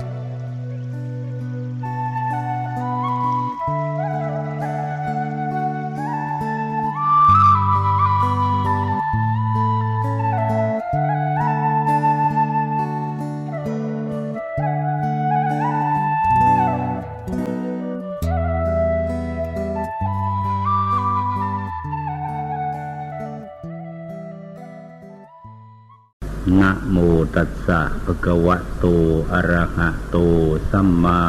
น ตัสสะภะคะวะโต อะระหะโต สัมมา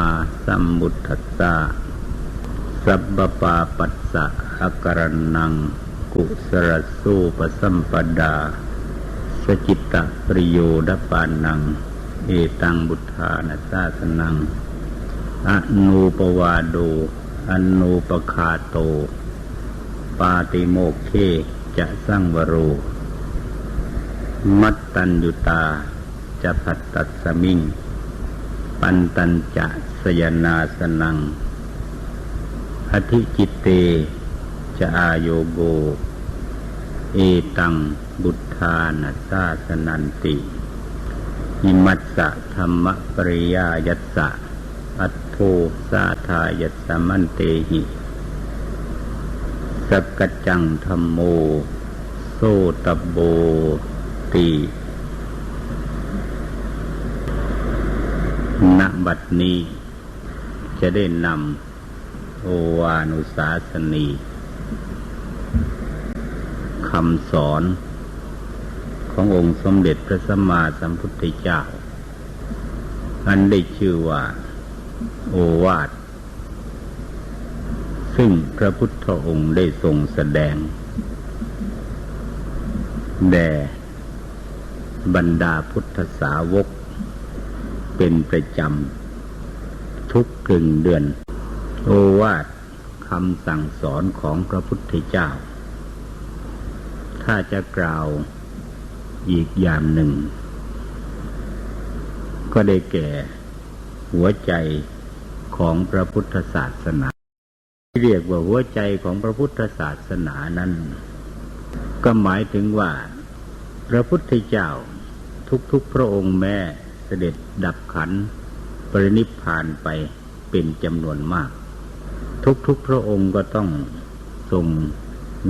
สัมพุทธัสสะ สัพพปาปัสสะอาการนัง กุสรสูปสัมปดา สจิตตปริโยดปานัง เอตังบุทธานาสาสนัง อนูปวาโดอนูปคาโต ปาติโมกเคจะสร้างวโร มัตตัญยุตา จะพัตตัสสมิง ปันตัญจะสยนาสนังอธิจิตเตจะอายโยโกเอตังบุทธานาสาสนันติอิมัสสะธรรมปริยายัสสะ อัตโทสาทายัสสมันเตหิสกกจังธรรมโม โซตบโบติณ บัดนี้ จะได้นำโอวานุสาสนีคำสอนขององค์สมเด็จพระสัมมาสัมพุทธเจ้า อันได้ชื่อว่า โอวาท ซึ่งพระพุทธองค์ได้ทรงแสดง แด่บรรดาพุทธสาวก เป็นประจำ ทุกกึ่งเดือน โอวาทคำสั่งสอนของพระพุทธเจ้า ถ้าจะกล่าวอีกอย่างหนึ่ง ก็ได้แก่ หัวใจของพระพุทธศาสนา ที่เรียกว่าหัวใจของพระพุทธศาสนานั้น ก็หมายถึงว่า พระพุทธเจ้าทุกๆพระองค์แม้ สด็จดับขัน ปรินิพพานไปเป็นจำนวนมาก ทุกๆพระองค์ก็ต้องทรง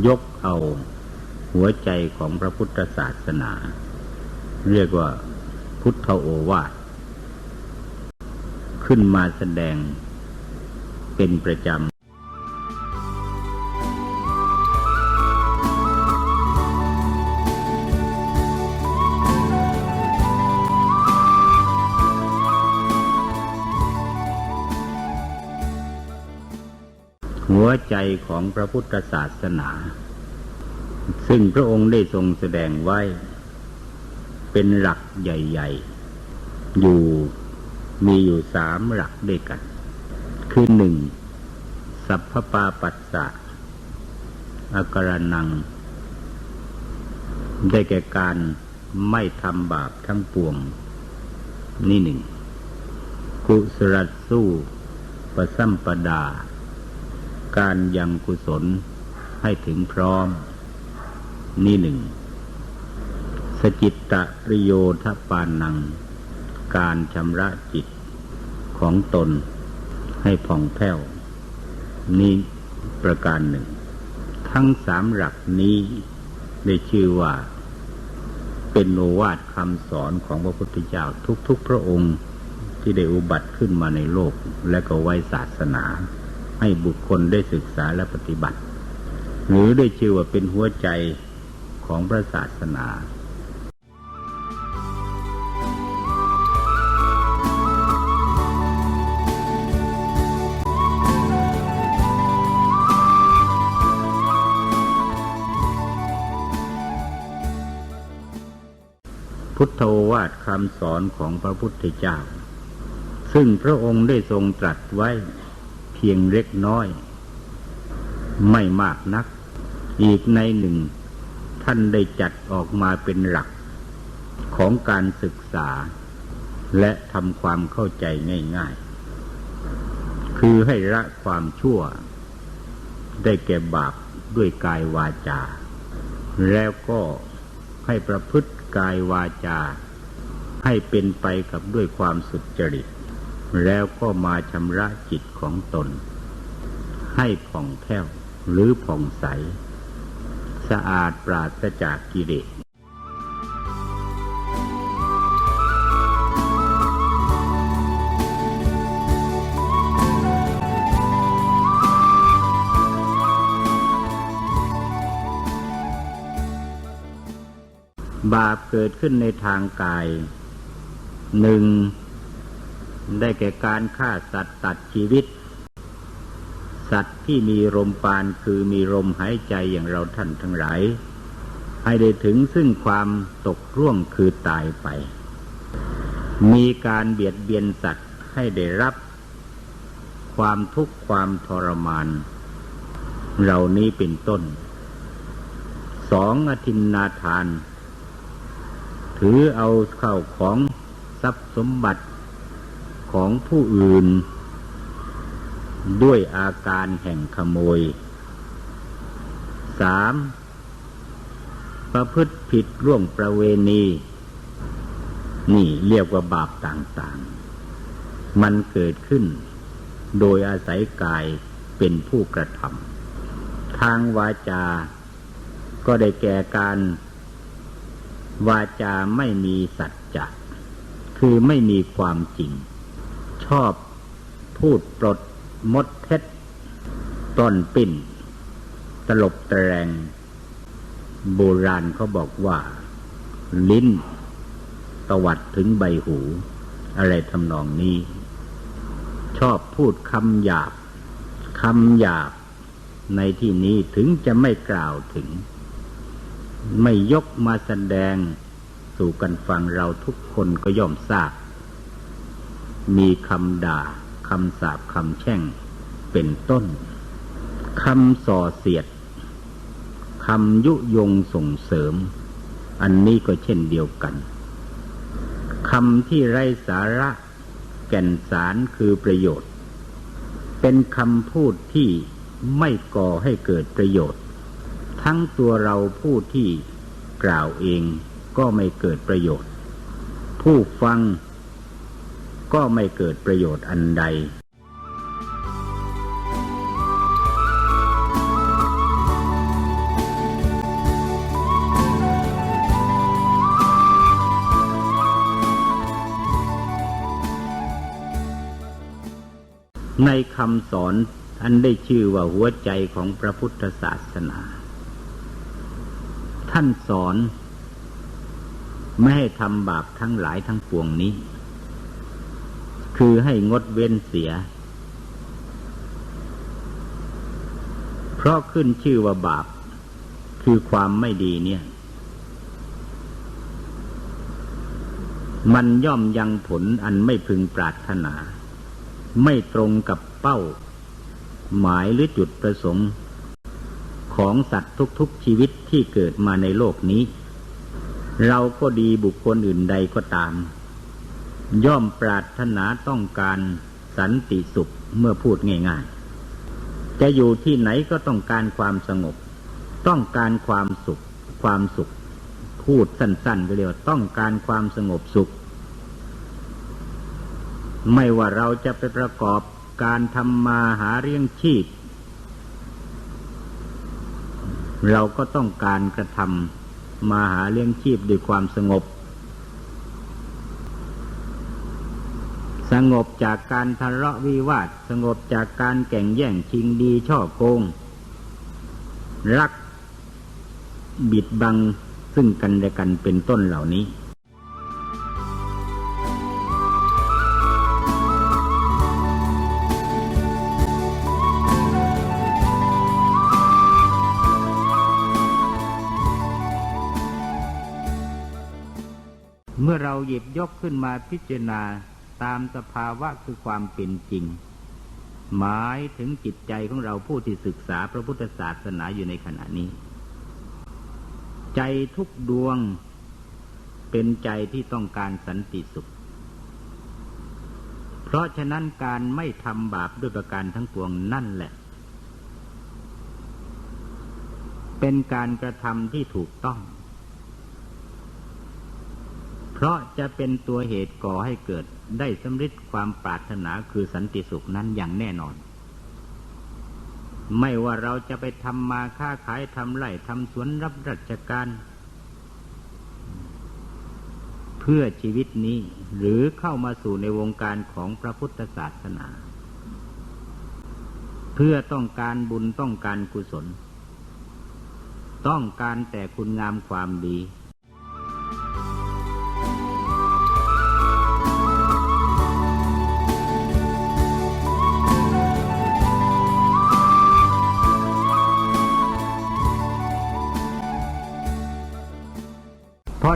ยกเอาหัวใจของพระพุทธศาสนา เรียกว่าพุทธโอวาทขึ้นมาแสดงเป็นประจำ ใจของพระพุทธศาสนา ซึ่งพระองค์ได้ทรงแสดงไว้ เป็นหลักใหญ่ ๆ อยู่มีอยู่สามหลักด้วยกัน คือหนึ่งสัพพปาปัสสะอาการนัง ได้แก่การไม่ทำบาปทั้งปวง นี่หนึ่งกุสรัสสู้ประสัมปดา การยังกุศลให้ถึงพร้อม นี่หนึ่ง สจิตตะประโยชน์ปานัง การชำระจิตของตนให้ผ่องแผ้ว นี่ประการหนึ่ง ทั้งสามหลักนี้ได้ชื่อว่าเป็นโอวาทคำสอนของพระพุทธเจ้าทุกๆพระองค์ที่ได้อุบัติขึ้นมาในโลกและก็ไว้ศาสนา ให้บุคคลได้ศึกษาและปฏิบัติ หรือได้ชื่อว่าเป็นหัวใจของพระศาสนาพุทธโอวาทคำสอนของพระพุทธเจ้า ซึ่งพระองค์ได้ทรงตรัสไว้ พียงเล็กน้อย ไม่มากนัก อีกในหนึ่ง ท่านได้จัดออกมาเป็นหลัก ของการศึกษา และทำความเข้าใจง่ายๆ คือให้ละความชั่ว ได้แก่บาปด้วยกายวาจา แล้วก็ให้ประพฤติกายวาจา ให้เป็นไปกับด้วยความสุจริต แล้วก็มาชำระจิตของตน ให้ผ่องแผ้วหรือผ่องใส สะอาดปราศจากกิเลสบาปเกิดขึ้นในทางกายหนึ่ง ได้แก่การฆ่าสัตว์ตัดชีวิต สัตว์ที่มีลมปานคือมีลมหายใจอย่างเราท่านทั้งหลาย ให้ได้ถึงซึ่งความตกร่วงคือตายไป มีการเบียดเบียนสัตว์ให้ได้รับ ความทุกข์ความทรมาน เหล่านี้เป็นต้นสองอธินนาทาน ถือเอาเข้าของทรัพย์สมบัติ ของผู้อื่น ด้วยอาการแห่งขโมยสามประพฤติผิดร่วงประเวณี นี่เรียกว่าบาปต่างๆ มันเกิดขึ้น โดยอาศัยกายเป็นผู้กระทำทางวาจา ก็ได้แก่การ วาจาไม่มีสัจจะคือไม่มีความจริง ชอบพูดปลดมดเท็จต้นปิ่น ตลบตะแรง โบราณเขาบอกว่า ลิ้นตวัดถึงใบหู อะไรทำนองนี้ ชอบพูดคำหยาบคำหยาบในที่นี้ถึงจะไม่กล่าวถึง ไม่ยกมาแสดงสู่กันฟังเราทุกคนก็ย่อมทราบ มีคำด่าคำสาบคำแช่งเป็นต้นคำส่อเสียดคำยุยงส่งเสริม อันนี้ก็เช่นเดียวกันคำที่ไร้สาระแก่นสารคือประโยชน์ เป็นคำพูดที่ไม่ก่อให้เกิดประโยชน์ ทั้งตัวเราผู้ที่กล่าวเองก็ไม่เกิดประโยชน์ ผู้ฟัง ก็ไม่เกิดประโยชน์อันใดในคำสอนอันได้ชื่อว่าหัวใจของพระพุทธศาสนา ท่านสอน ไม่ให้ทำบาปทั้งหลายทั้งปวงนี้ คือให้งดเว้นเสีย เพราะขึ้นชื่อว่าบาป คือความไม่ดีเนี่ย มันย่อมยังผลอันไม่พึงปรารถนา ไม่ตรงกับเป้า หมายหรือจุดประสงค์ ของสัตว์ทุกๆชีวิตที่เกิดมาในโลกนี้ เราก็ดีบุคคลอื่นใดก็ตาม ย่อมปรารถนาต้องการสันติสุขเมื่อพูดง่ายๆ จะอยู่ที่ไหนก็ต้องการความสงบ ต้องการความสุข ความสุข พูดสั้นๆก็เรียกว่าต้องการความสงบสุข ไม่ว่าเราจะไปประกอบการทำมาหาเลี้ยงชีพ เราก็ต้องการกระทำมาหาเลี้ยงชีพด้วยความสงบ สงบจากการทะเลาะวิวาท สงบจากการแก่งแย่งชิงดีช่อโกง รัก บิดบังซึ่งกันและกันเป็นต้นเหล่านี้เมื่อเราหยิบยกขึ้นมาพิจารณา ตามสภาวะคือความเป็นจริง หมายถึงจิตใจของเราผู้ที่ศึกษาพระพุทธศาสนาอยู่ในขณะนี้ ใจทุกดวงเป็นใจที่ต้องการสันติสุข เพราะฉะนั้นการไม่ทำบาปด้วยประการทั้งปวงนั่นแหละ เป็นการกระทำที่ถูกต้อง เพราะจะเป็นตัวเหตุก่อให้เกิด ได้สำเร็จความปรารถนาคือสันติสุขนั้นอย่างแน่นอน ไม่ว่าเราจะไปทำมาค้าขายทำไร่ทำสวนรับราชการ เพื่อชีวิตนี้หรือเข้ามาสู่ในวงการของพระพุทธศาสนา เพื่อต้องการบุญต้องการกุศล ต้องการแต่คุณงามความดี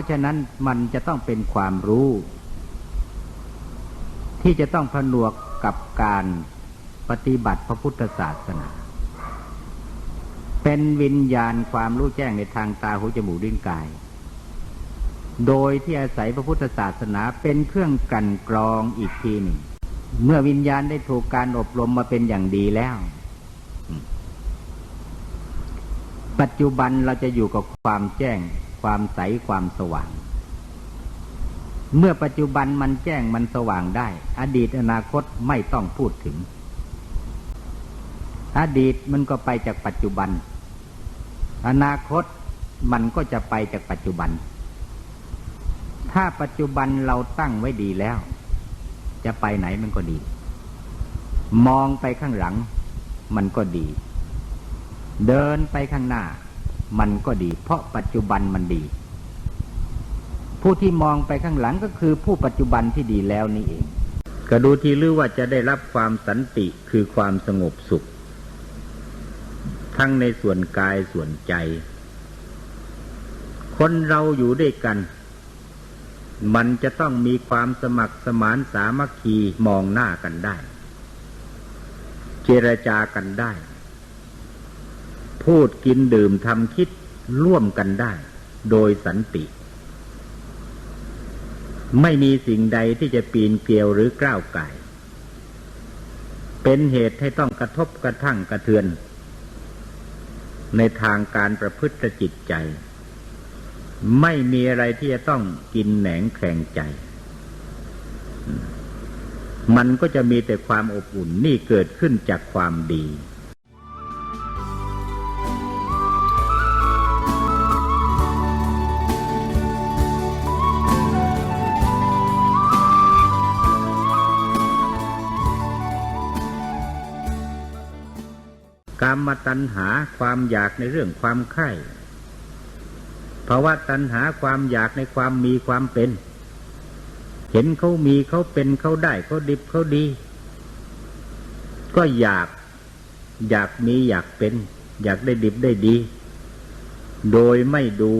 ะฉะนั้นมันจะต้องเป็นความรู้ ที่จะต้องผนวกกับการปฏิบัติพระพุทธศาสนา เป็นวิญญาณความรู้แจ้งในทางตาหูจมูกลิ้นกาย โดยที่อาศัยพระพุทธศาสนาเป็นเครื่องกันกรองอีกทีหนึ่ง เมื่อวิญญาณได้ถูกการอบรมมาเป็นอย่างดีแล้ว ปัจจุบันเราจะอยู่กับความแจ้ง ความใสความสว่าง เมื่อปัจจุบันมันแจ้งมันสว่างได้ อดีตอนาคตไม่ต้องพูดถึง อดีตมันก็ไปจากปัจจุบัน อนาคตมันก็จะไปจากปัจจุบัน ถ้าปัจจุบันเราตั้งไว้ดีแล้ว จะไปไหนมันก็ดี มองไปข้างหลัง มันก็ดี เดินไปข้างหน้า มันก็ดี เพราะปัจจุบันมันดี ผู้ที่มองไปข้างหลังก็คือผู้ปัจจุบันที่ดีแล้วนี่เองก็ดูที่ลือว่าจะได้รับความสันติคือความสงบสุข ทั้งในส่วนกายส่วนใจ คนเราอยู่ด้วยกัน มันจะต้องมีความสมัครสมานสามัคคีมองหน้ากันได้ เจรจากันได้ พูดกินดื่มทำคิดร่วมกันได้ โดยสันติ ไม่มีสิ่งใดที่จะปีนเกลียวหรือกล้าวไก่เป็นเหตุให้ต้องกระทบกระทั่งกระเทือน ในทางการประพฤติจิตใจ ไม่มีอะไรที่จะต้องกินแหนงแข่งใจ มันก็จะมีแต่ความอบอุ่นนี่เกิดขึ้นจากความดี มตัณหาความอยากในเรื่องความไข่ภาวะตัณหาความอยากในความมีความเป็น เห็นเขามีเขาเป็นเขาได้เขาดิบเขาดี ก็อยากอยากมีอยากเป็น อยากได้ดิบได้ดี โดยไม่ดู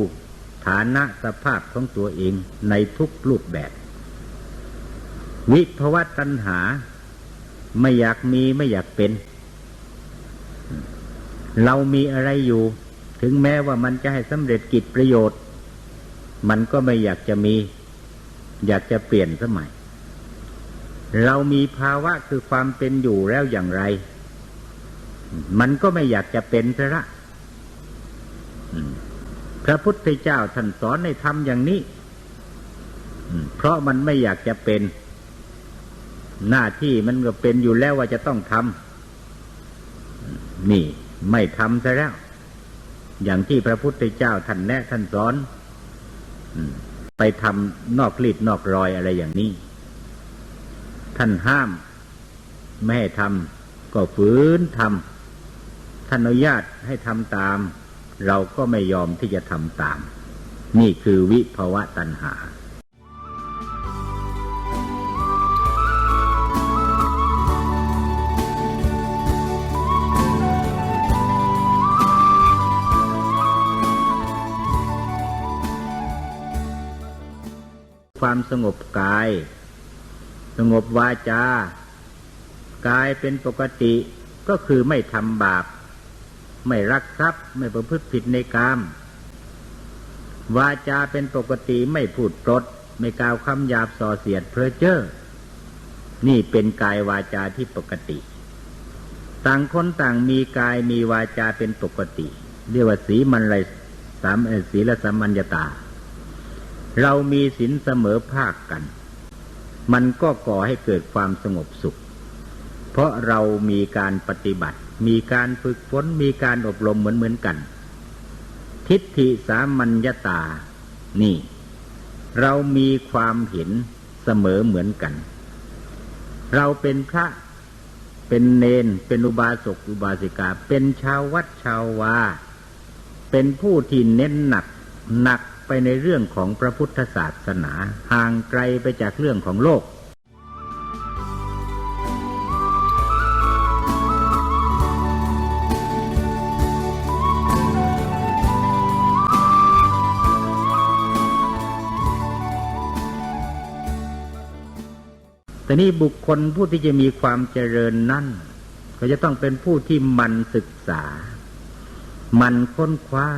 ฐานะสภาพของตัวเองในทุกรูปแบบ วิภวะตัณหา ไม่อยากมีไม่อยากเป็น เรามีอะไรอยู่ ถึงแม้ว่ามันจะให้สำเร็จกิจประโยชน์ มันก็ไม่อยากจะมี อยากจะเปลี่ยนสมัย เรามีภาวะคือความเป็นอยู่แล้วอย่างไร มันก็ไม่อยากจะเป็นซะละพระพุทธเจ้าท่านสอนในทำอย่างนี้เพราะมันไม่อยากจะเป็น หน้าที่มันก็เป็นอยู่แล้วว่าจะต้องทำนี่ ไม่ทำซะแล้ว อย่างที่พระพุทธเจ้าท่านแนะท่านสอนไปทำนอกลีดนอกรอยอะไรอย่างนี้ ท่านห้าม ไม่ให้ทำก็ฝืนทำท่านอนุญาตให้ทำตาม เราก็ไม่ยอมที่จะทำตาม นี่คือวิภวะตัณหา ความสงบกาย สงบวาจา กายเป็นปกติก็คือไม่ทำบาป ไม่รักทรัพย์ ไม่ประพฤติผิดในกาม วาจาเป็นปกติไม่พูดปดไม่กล่าวคำหยาบส่อเสียดเพ้อเจ้อ นี่เป็นกายวาจาที่ปกติ ต่างคนต่างมีกายมีวาจาเป็นปกติ เรียกว่าสีมันไรสามสีละสัมมัญญาตา เรามีศีลเสมอภาคกัน มันก็ก่อให้เกิดความสงบสุข เพราะเรามีการปฏิบัติ มีการฝึกฝนมีการอบรมเหมือนเหมือนกัน ทิฏฐิสามัญญาตา นี่ เรามีความเห็นเสมอเหมือนกัน เราเป็นพระเป็นเนน เป็นอุบาสกอุบาสิกา เป็นชาววัดชาววาเป็นผู้ที่เน้นหนักหนัก ไปในเรื่องของพระพุทธศาสนาห่างไกลไปจากเรื่องของโลกแต่นี่บุคคลผู้ที่จะมีความเจริญนั่นก็จะต้องเป็นผู้ที่มันศึกษา มันค้นคว้า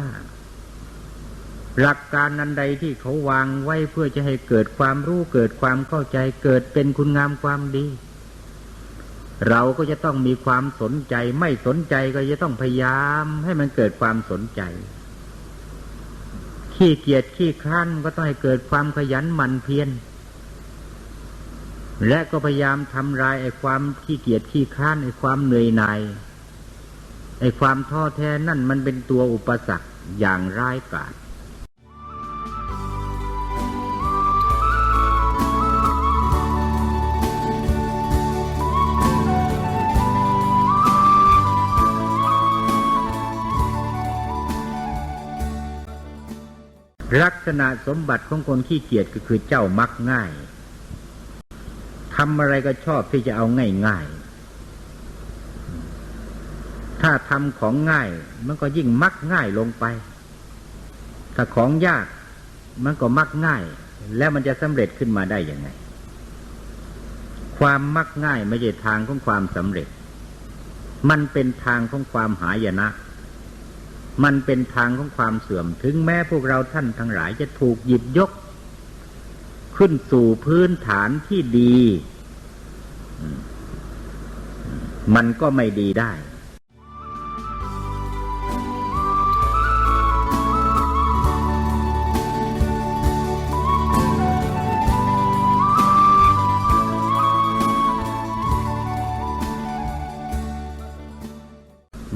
หลักการนันใดที่เขาวางไว้เพื่อจะให้เกิดความรู้เกิดความเข้าใจเกิดเป็นคุณงามความดี เราก็จะต้องมีความสนใจ ไม่สนใจก็จะต้องพยายามให้มันเกิดความสนใจ ขี้เกียจขี้ค้านก็ต้องให้เกิดความขยันหมั่นเพียรและก็พยายามทำลายไอ้ความขี้เกียจขี้ค้านไอ้ความเหนื่อยหน่ายไอ้ความท้อแท้นั่นมันเป็นตัวอุปสรรคอย่างร้ายกาจ ลักษณะสมบัติของคนขี้เกียจก็คือเจ้ามักง่ายทำอะไรก็ชอบที่จะเอาง่ายๆ ถ้าทำของง่าย มันก็ยิ่งมักง่ายลงไป ถ้าของยาก มันก็มักง่าย แล้วมันจะสำเร็จขึ้นมาได้ยังไง ความมักง่ายไม่ใช่ทางของความสำเร็จ มันเป็นทางของความหายนะ มันเป็นทางของความเสื่อม ถึงแม้พวกเราท่านทั้งหลายจะถูกหยิบยก ขึ้นสู่พื้นฐานที่ดี มันก็ไม่ดีได้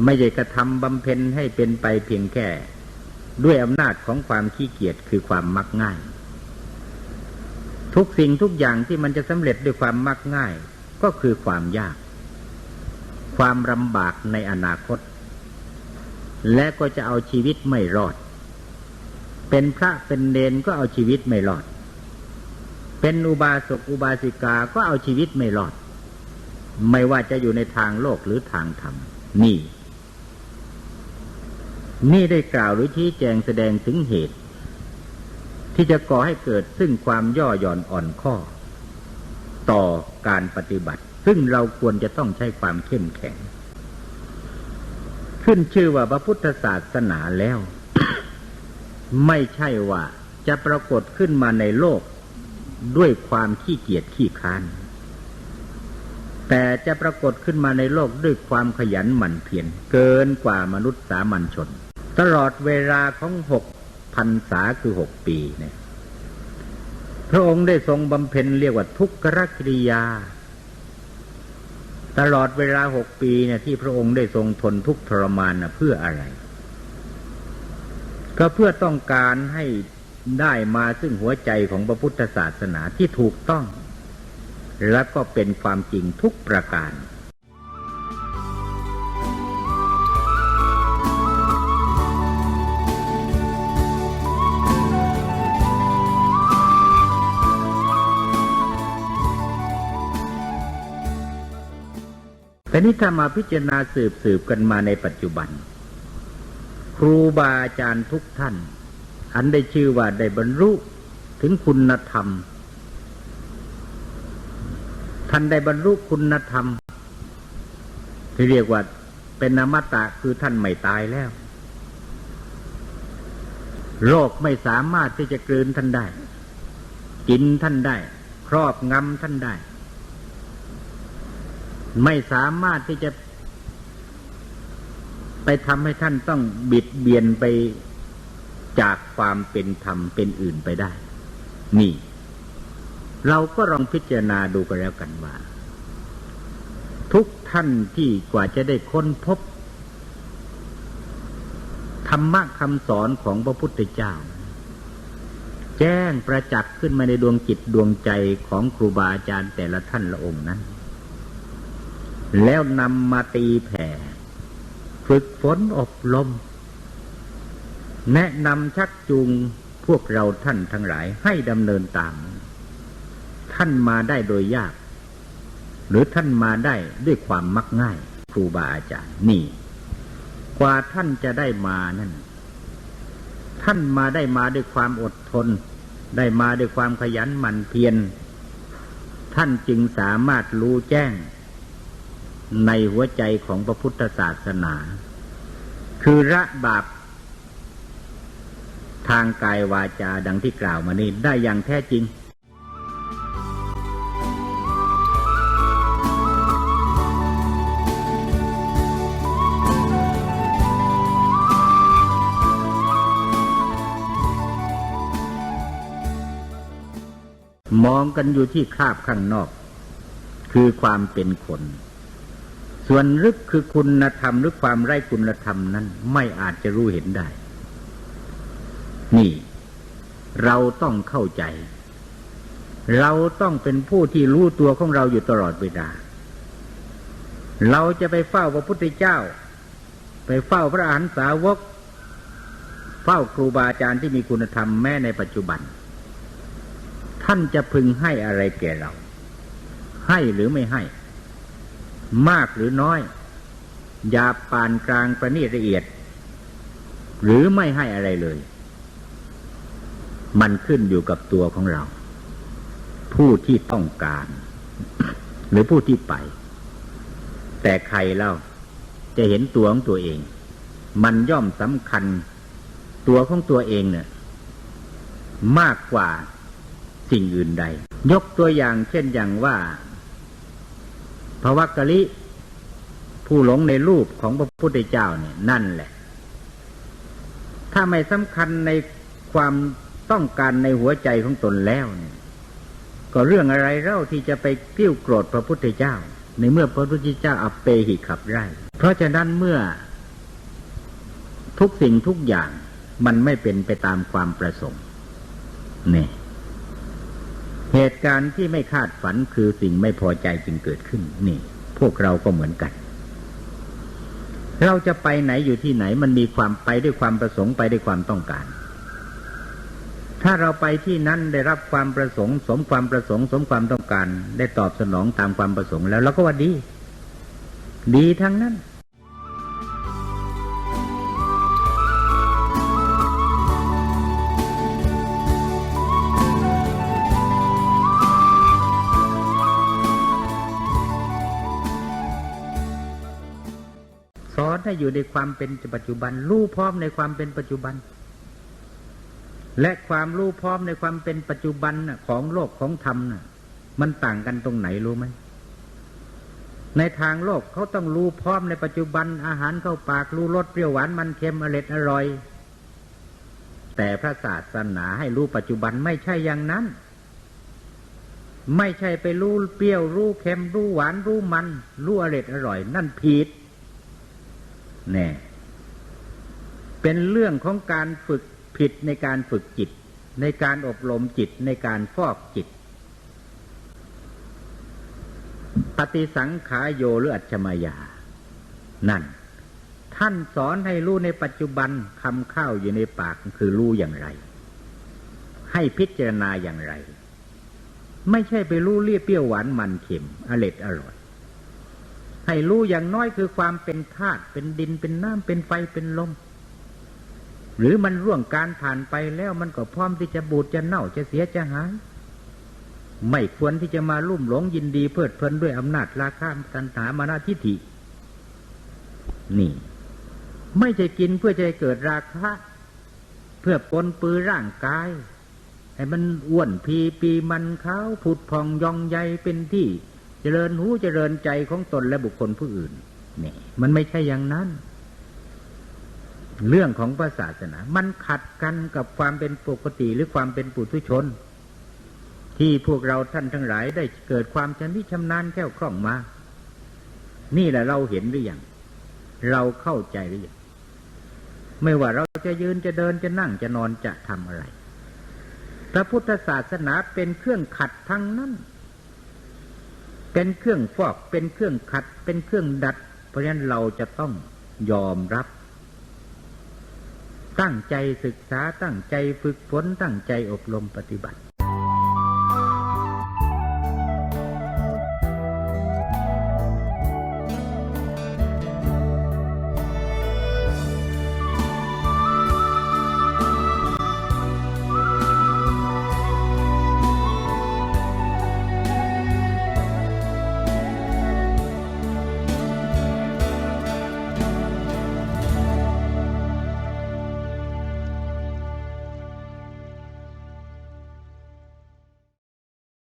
ไม่ใช่กระทำบำเพ็ญให้เป็นไปเพียงแค่ ด้วยอำนาจของความขี้เกียจคือความมักง่าย ทุกสิ่งทุกอย่างที่มันจะสำเร็จด้วยความมักง่าย ก็คือความยาก ความลำบากในอนาคต และก็จะเอาชีวิตไม่รอด เป็นพระเป็นเนนก็เอาชีวิตไม่รอด เป็นอุบาสกอุบาสิกาก็เอาชีวิตไม่รอด ไม่ว่าจะอยู่ในทางโลกหรือทางธรรมนี่ นี่ได้กล่าวหรือชี้แจงแสดงถึงเหตุ ที่จะก่อให้เกิดซึ่งความย่อหย่อนอ่อนข้อ ต่อการปฏิบัติ ซึ่งเราควรจะต้องใช้ความเข้มแข็ง ขึ้นชื่อว่าพระพุทธศาสนาแล้ว ไม่ใช่ว่าจะปรากฏขึ้นมาในโลกด้วยความขี้เกียจขี้ค้าน แต่จะปรากฏขึ้นมาในโลกด้วยความขยันหมั่นเพียรเกินกว่ามนุษย์สามัญชน ตลอดเวลาของหกพันษาคือหกปีเนี่ย พระองค์ได้ทรงบำเพ็ญเรียกว่าทุกขกิริยา ตลอดเวลาหกปีเนี่ยที่พระองค์ได้ทรงทนทุกทรมานนะเพื่ออะไร ก็เพื่อต้องการให้ได้มาซึ่งหัวใจของพระพุทธศาสนาที่ถูกต้อง และก็เป็นความจริงทุกประการ นี้ถ้ามาพิจารณาสืบสืบกันมาในปัจจุบัน ครูบาอาจารย์ทุกท่าน อันได้ชื่อว่าได้บรรลุถึงคุณธรรม ท่านได้บรรลุคุณธรรม ที่เรียกว่าเป็นนามตะคือท่านไม่ตายแล้ว โรคไม่สามารถที่จะกลืนท่านได้ กินท่านได้ ครอบงำท่านได้ ไม่สามารถที่จะไปทำให้ท่านต้องบิดเบียนไปจากความเป็นธรรมเป็นอื่นไปได้ นี่ เราก็ลองพิจารณาดูกันแล้วกันว่า ทุกท่านที่กว่าจะได้ค้นพบธรรมะคำสอนของพระพุทธเจ้า แจ้งประจักษ์ขึ้นมาในดวงจิตดวงใจของครูบาอาจารย์แต่ละท่านละองค์นั้น แล้วนำมาตีแผ่ ฝึกฝนอบรม แนะนำชักจูงพวกเราท่านทั้งหลายให้ดำเนินตาม ท่านมาได้โดยยาก หรือท่านมาได้ด้วยความมักง่าย ครูบาอาจารย์นี่ กว่าท่านจะได้มานั่น ท่านมาได้มาด้วยความอดทน ได้มาด้วยความขยันหมั่นเพียรท่านจึงสามารถรู้แจ้ง ในหัวใจของพระพุทธศาสนา คือระบาปทางกายวาจาดังที่กล่าวมานี้ได้อย่างแท้จริง มองกันอยู่ที่คราบข้างนอก คือความเป็นคน ส่วนลึกคือคุณธรรมหรือความไร้คุณธรรมนั้น ไม่อาจจะรู้เห็นได้ นี่ เราต้องเข้าใจ เราต้องเป็นผู้ที่รู้ตัวของเราอยู่ตลอดเวลา เราจะไปเฝ้าพระพุทธเจ้า ไปเฝ้าพระอรหันตสาวก เฝ้าครูบาอาจารย์ที่มีคุณธรรมแม้ในปัจจุบัน ท่านจะพึงให้อะไรแก่เรา ให้หรือไม่ให้ มากหรือน้อยหยาบปานกลางประณีตละเอียด หรือไม่ให้อะไรเลย มันขึ้นอยู่กับตัวของเรา ผู้ที่ต้องการ หรือผู้ที่ไป แต่ใครเล่าจะเห็นตัวของตัวเอง มันย่อมสำคัญ ตัวของตัวเองเนี่ยมากกว่าสิ่งอื่นใด ยกตัวอย่างเช่นอย่างว่า พระวักกะลิ ผู้หลงในรูปของพระพุทธเจ้าเนี่ยนั่นแหละ ถ้าไม่สำคัญในความต้องการในหัวใจของตนแล้วเนี่ย ก็เรื่องอะไรเล่าที่จะไปกิ้วโกรธพระพุทธเจ้า ในเมื่อพระพุทธเจ้าอัปเปหิขับไร่เพราะฉะนั้นเมื่อ ทุกสิ่งทุกอย่างมันไม่เป็นไปตามความประสงค์เนี่ย เหตุการณ์ที่ไม่คาดฝันคือสิ่งไม่พอใจจึงเกิดขึ้น นี่ พวกเราก็เหมือนกัน เราจะไปไหนอยู่ที่ไหนมันมีความไปด้วยความประสงค์ไปด้วยความต้องการ ถ้าเราไปที่นั้นได้รับความประสงค์ สมความประสงค์ สมความต้องการ ได้ตอบสนองตามความประสงค์แล้วเราก็ว่าดี ดีทั้งนั้น อยู่ในความเป็นปัจจุบัน รู้พร้อมในความเป็นปัจจุบัน และความรู้พร้อมในความเป็นปัจจุบันของโลกของธรรมน่ะ มันต่างกันตรงไหนรู้ไหมในทางโลกเขาต้องรู้พร้อมในปัจจุบันอาหารเข้าปากรู้รสเปรี้ยวหวานมันเค็มอร่อยอร่อย แต่พระศาสนาให้รู้ปัจจุบันไม่ใช่อย่างนั้น ไม่ใช่ไปรู้เปรี้ยวรู้เค็มรู้หวานรู้มันรู้อร่อยอร่อย นั่นผิด แน่เป็นเรื่องของการฝึกผิดในการฝึกจิต ในการอบรมจิตในการฟอกจิต ปฏิสังขายโยหรืออัจฉมายา นั่น ท่านสอนให้รู้ในปัจจุบันคำข้าวอยู่ในปากคือรู้อย่างไร ให้พิจารณาอย่างไร ไม่ใช่ไปรู้เลี่ยเปรี้ยวหวานมันเค็มอร่อยอร่อย ให้รู้อย่างน้อยคือความเป็นธาตุเป็นดินเป็นน้ำเป็นไฟเป็นลม หรือมันร่วงการผ่านไปแล้วมันก็พร้อมที่จะบูดจะเน่าจะเสียจะหาย ไม่ควรที่จะมาลุ่มหลงยินดีเพลิดเพลินด้วยอำนาจราคาตันหามานาทิฐิ นี่ ไม่ใช่กินเพื่อจะเกิดราคะเพื่อปนปือร่างกาย ให้มันอ้วนพีปีมันขาวผุดพองยองใยเป็นที่ เจริญหูเจริญใจของตนและบุคคลผู้อื่นนี่มันไม่ใช่อย่างนั้น เรื่องของพระศาสนา มันขัดกันกับความเป็นปกติหรือความเป็นปุถุชน ที่พวกเราท่านทั้งหลายได้เกิดความชำนิชำนาญแก้วคล่องมา นี่แหละเราเห็นหรือยังเราเข้าใจหรือยังไม่ว่าเราจะยืนจะเดินจะนั่งจะนอนจะทำอะไร พระพุทธศาสนาเป็นเครื่องขัดทั้งนั้น เป็นเครื่องฟอกเป็นเครื่องขัด เป็นเครื่องดัด เพราะฉะนั้นเราจะต้องยอมรับ ตั้งใจศึกษาตั้งใจฝึกฝนตั้งใจอบรมปฏิบัติ